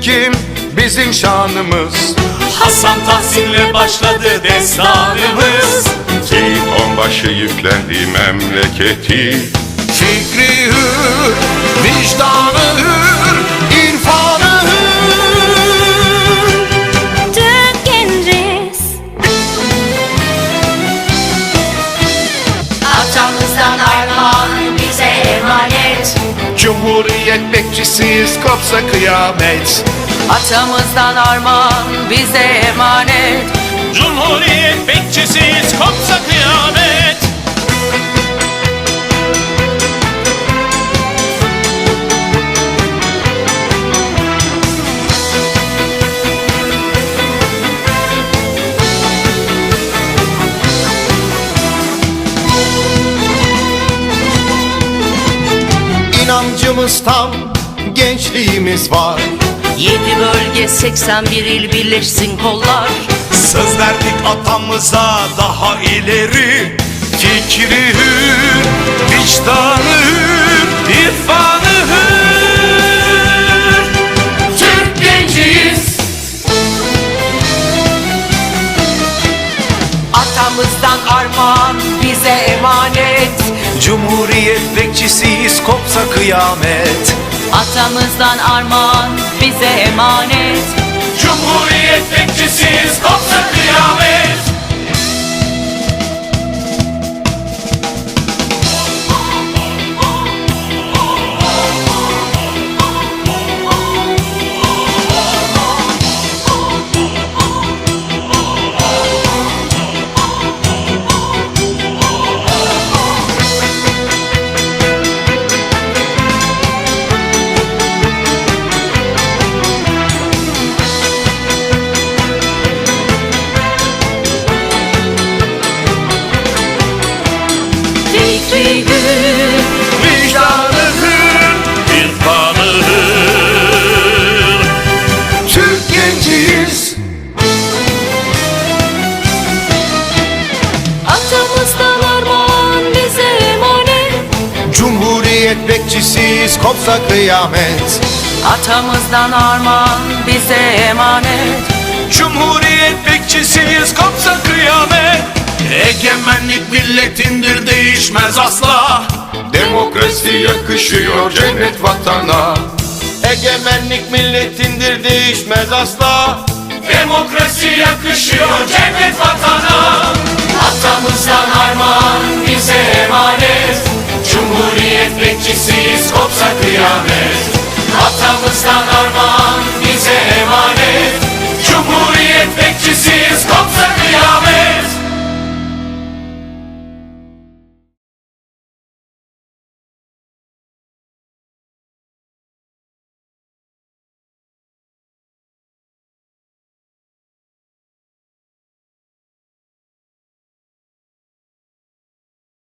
kim bizim şanımız. Hasan Tahsin'le başladı destanımız. Seyit onbaşı yüklendi memleketi. Fikri hür, vicdanı hür, Cumhuriyet bekçisiyiz kopsa kıyamet. Atamızdan armağan bize emanet. Cumhuriyet bekçisiyiz kopsa kıyamet İnancımız tam, gençliğimiz var. Yedi bölge 81 il birleşsin kollar. Söz verdik atamıza daha ileri. Fikri hür, Atamızdan armağan bize emanet. Cumhuriyet bekçisiyiz kopsa kıyamet. Atamızdan armağan bize emanet. Cumhuriyet bekçisiyiz kopsa kıyamet Cumhuriyet bekçisiyiz kopsa kıyamet. Atamızdan armağan bize emanet. Cumhuriyet bekçisiyiz kopsa kıyamet. Egemenlik milletindir değişmez asla. Demokrasi yakışıyor cennet vatana. Egemenlik milletindir değişmez asla. Demokrasi yakışıyor cennet vatana. Atamızdan Emekçisiyiz kopsa kıyamet. Atamızdan